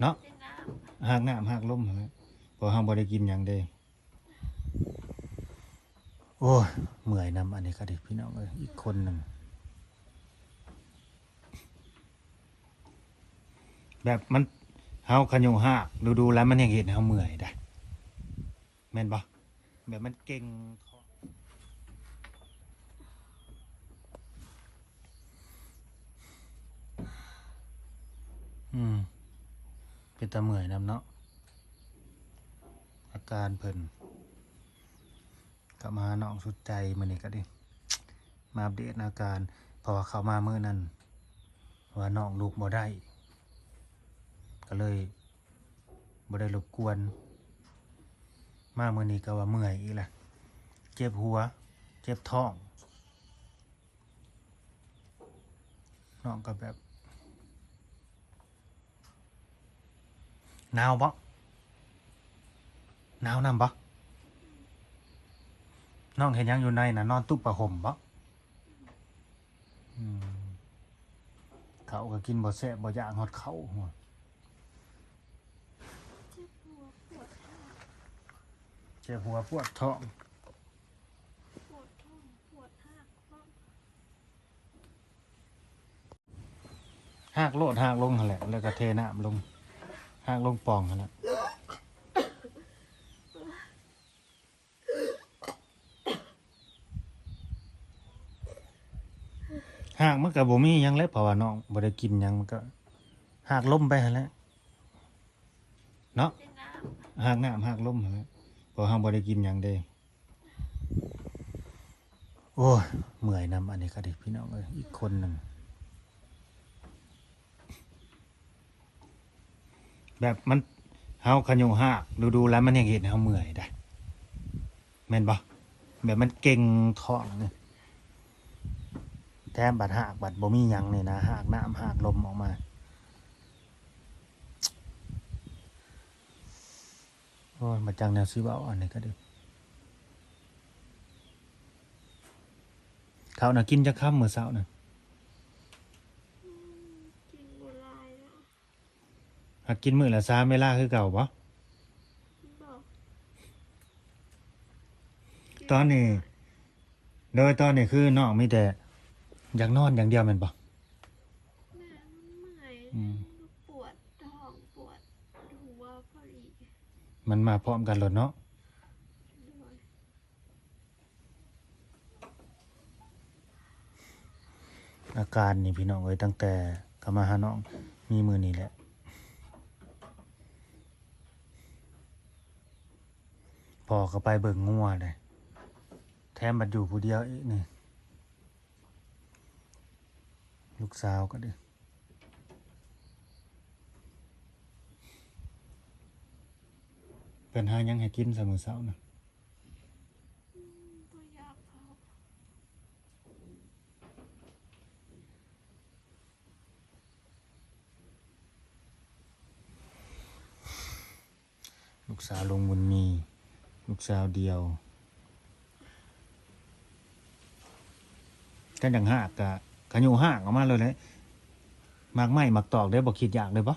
เนาะหากน้ำหากลมนแหละพอเฮาบ่ได้กินหยังเด้โอ้ยเมื่อยนํอันนี้ก็ดิพี่น้องเอ้ยอีกคนหนึ่งแบบมันเฮาขยงหากดูดูแล้วมันยังเห็นเฮาเมื่อยได้แม่นบ่แบบมันเก่งอืม เป็นตาเมื่อยนำเนาะอาการเพิ่นกลับมาน้องสุดใจมือนี้ก็ดิมาอัปเดตอาการเพราะว่าเขามาเมื้อนั้นว่าน้องลูกบ่ได้ ก็เลยบ่ได้รบกวน มาเมื้อนี้ก็ว่าเมื่อยอีกแหละเจ็บหัว เจ็บท้องน้องก็แบบ หนาวบ่หนาวนำบ่น้องเห็นยังอยู่ในน่ะนอนตุ๊บประห่มบ่เขาก็กินบ่แซ่บบ่อยากฮอดเขาหัวเจ็บหัวปวดท้องหัวปวดหักหากโลดหากลงหั่นแหละแล้วก็เทน้ำลงากลงปองนแหละหากมันก็บ่มียังแล้วเพราะว่าน้องบ่ได้กินยังมันก็หากล้มไปแหละเนาะหากน้ำหากล้มและเพราะเฮาบ่ได้กินยังเด้โอ้ยเมื่อยนำอันนี้ก็ดิพี่น้องเอ้ยอีกคนหนึ่ง แบบมันเฮาขยงหากดูดูแล้วมันยังเห็นเฮาเมื่อยได้แม่นบ่แบบมันเก่งท้องนี่แถมบัดหากบัดบ่มียังเนี่ยนะหากน้ำหากลมออกมา โอ้ยมาจังแนวซื้อเบาอันนี้ก็ดีเขาวน่ะกินจะค่ำมื้อเช้าน่ะำกินบัวลายแล้ว หากกินมื้อละ3เวลาคือเก่าบ่บอกตอนนี้ โดยตอนนี้คือน้องมีแต่อยากนอนอย่างเดียวแม่นบ่แม่มันเมื่อยอืมปวดท้องปวดหัวพอดีมันมาพร้อมกันโลดเนาะด้วยอาการนี่พี่น้องเอ้ยตั้งแต่เข้ามาหาน้องมีมื้อนี้แหละ พอก็ไปเบิ่งงัวเลยแถมบัดอยู่ผู้เดียวอีกนี่ ลูกสาวก็ดิเป็นหายังให้กินเสมอเช้านะตัวยากเขาลูกสาวลงบุญ มีลูกสาวเดียวกันอย่างหากกะขยูหากออกมาเลยเลยหมากไหม้หมากตอกได้บอกคิดอยากเลยปะ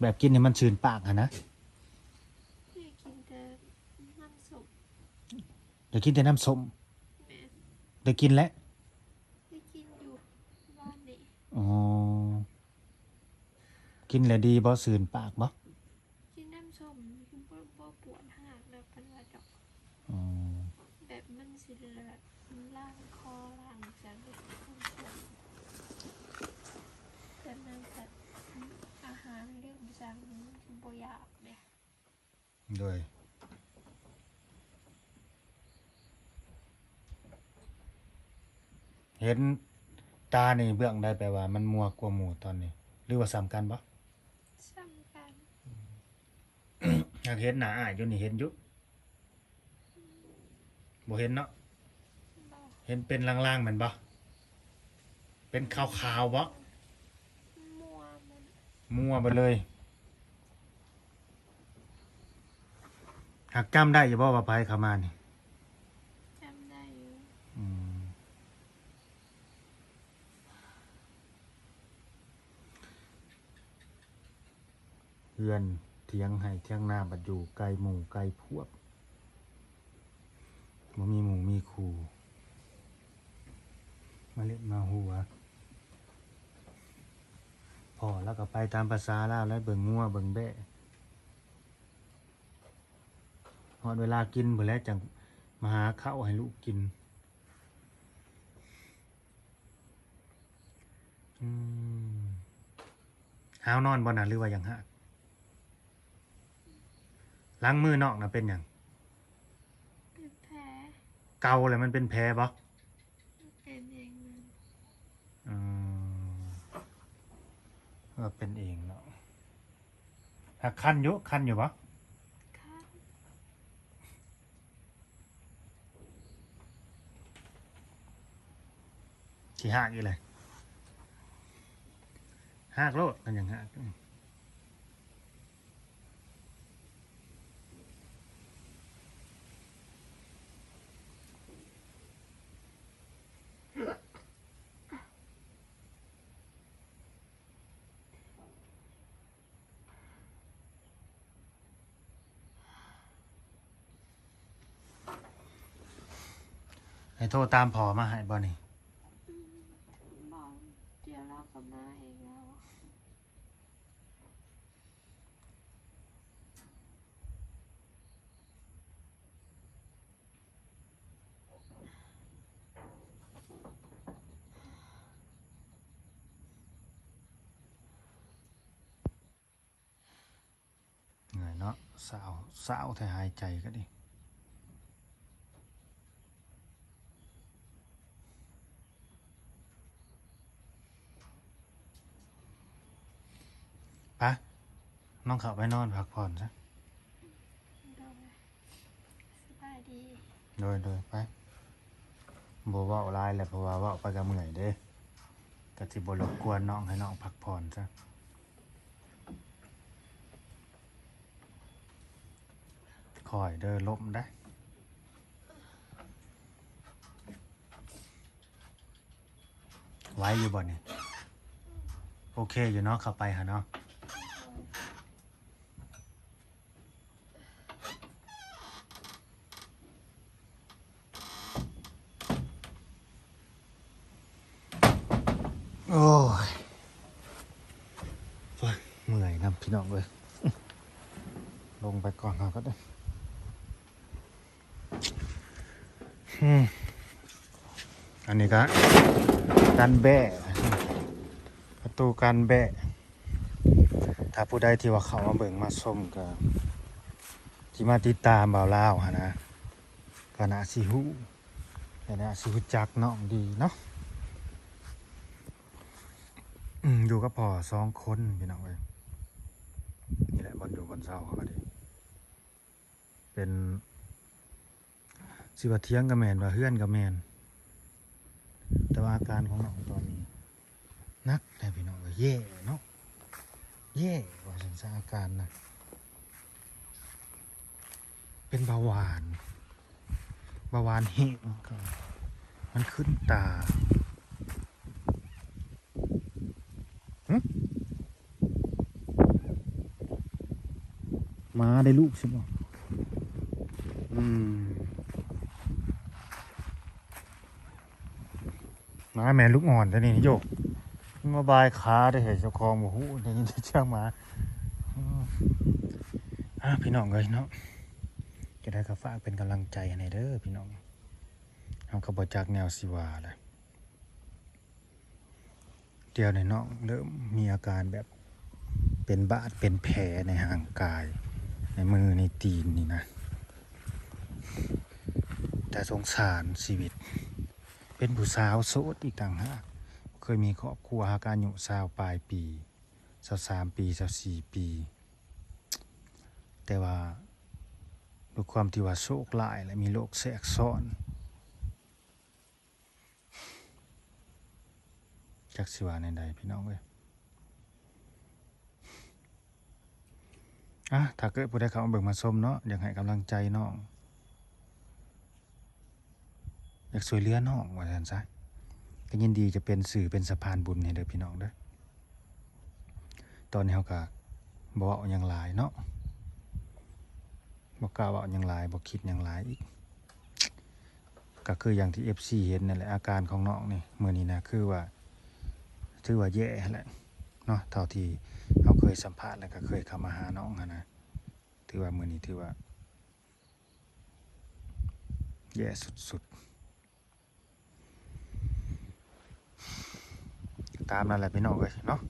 แบบกินให้มันชื่นปากอะนะไม่กินแต่น้ำสุกเดี๋ยวกินแต่น้ำส้มแม่เดี๋ยวกินแล้วไม่กินอยู่บ้านนี้อ๋อกินแล้วดีบ่สื่นปากบ่กินน้ำส้มกินปวดปวดหักแล้วเป็นว่าดอก อ๋อ แบบมันสิเลือดล่างคอล่างจะเลือดแต่มันแบบอาหารเรื่องจังมันบ่อยากเนี่ยด้วยเห็นตานี่เบื้องได้แปลว่า มันมัวกว่าหมูตอนนี้ หรือว่าสำคัญบ่สำคัญอยากเห็นหน้าอ้ายอยู่นี่เห็นอยู่บ่เห็นเนาะบ่ เห็นเป็นล่างๆเหมือนบ่เป็นขาวๆบ่มัวมันมั่วไปเลยหักจำได้อยู่บ่ว่าไปเข้ามานี่จำได้อยู่อืมเฮือนเทียงให้เทียงนาบัดอยู่ไกลหมู่ไกลพวกบ่มีหมู่มีครู มาเล่นมาหัวพอแล้วก็ไปตามภาษาแล้วแล้วเบิ่งงัวเบิ่งแบะฮอดเวลากินเพิ่นแล้วจังมาหาข้าวให้ลูกกินอืมหาวนอนบ่น่ะหรือว่าหยังฮะล้างมือนอกน่ะเป็นหยังเป็นแผลเกาเลยมันเป็นแผลบ่ ว่าเป็นเองเนาะหักคันอยู่คันอยู่บ่ค่ะสิหักอีเลยหักโลดกันอย่างหัก ให้โทรตามพอมาให้บ่นี่บอกเดี๋ยวเรากลับมาเองแล้วเหนื่อยเนาะสาวสาวแต่หายใจก็ดิ ปะน้องเขาไปนอนพักผ่อนซะโดยสบายดีโดยโดยไปบัวว่าลายแหละเพราะว่าเว่าไปกับเมื่อยเด้กะสิบรบกวนน้องให้น้องพักผ่อนซะคอยเดินลมได้ไว้อยู่บ่เนี่ยโอเคอยู่เนาะเข้าไปหะเนาะ โอ้ยโอ้ยเมื่อยนำพี่น้องเลยลงไปก่อนเราก็ได้อืมอันนี้ก็กันแบะประตูกันแบะ ถ้าผู้ใดที่ว่าเขามาเบิ่งมาชมก็ที่มาติดตามบ่าวลาวหะนะก็น่าสิฮู้ก็น่าสิฮู้จักน้องดีเนาะ อยู่กับพ่อสองคนพี่น้องเอ้ยนี่แหละบนอยู่บนเสาเขาก็ดีเป็นสิว่าเทียงกับแมนว่าเฮือนกับแมนแต่ว่าอาการของน้องตอนนี้นักแน่พี่น้องเอ้ยแย่เนาะแย่ว่าสันสาอาการนะเป็นเบาหวานเบาหวานเหงมันขึ้นตา มาได้ลูกใช่ไหมอืมมาแม่ลูกอ่อนแต่นี่โยกมาบายขาได้เห็นเจ้าของบ่ฮู้ได้ยินแต่เจ้าหมาอืมอะพี่น้องเอ้ยเนาะจะได้ก็ฝากเป็นกำลังใจให้เด้อพี่น้องเฮาก็บ่จักแนวสิวาแหละเดียวในน้องเริ่มมีอาการแบบเป็นบาดเป็นแผลในห่างกาย ในมือในตีนนี่นะ แต่สงสารชีวิต เป็นผู้สาวโสดอีกต่างหากเคยมีครอบครัวหาการอยู่สาวปลายปีสาวสามปีสาวสี่ปี แต่ว่าด้วยความที่ว่าโชคหลายและมีโรคแทรกซ้อนจักสิว่าในใดพี่น้องเว้ย อะถ้าเกิดผู้ใดเข้ามาเบิ่งมาชมเนาะอยากให้กำลังใจน้องอยากช่วยเหลือน้องว่าซั่นซะก็ยินดีจะเป็นสื่อเป็นสะพานบุญให้เด้อพี่น้องเด้อตอนนี้เขาก็บ่เว้าหยังหลายเนาะบ่กล้าเว้าหยังหลายบ่คิดหยังหลายอีกก็คืออย่างที่ FC เห็นนั่นแหละอาการของน้องนี่มื้อนี้นะคือว่าถือว่าแย่แหละเนาะเท่าที่ เราเคยสัมภาษณ์แล้วก็เคยเข้ามาหาน้องนะถือว่ามือนี้ถือว่า แย่สุดๆตามนั่นแหละพี่น้องเลยเนาะ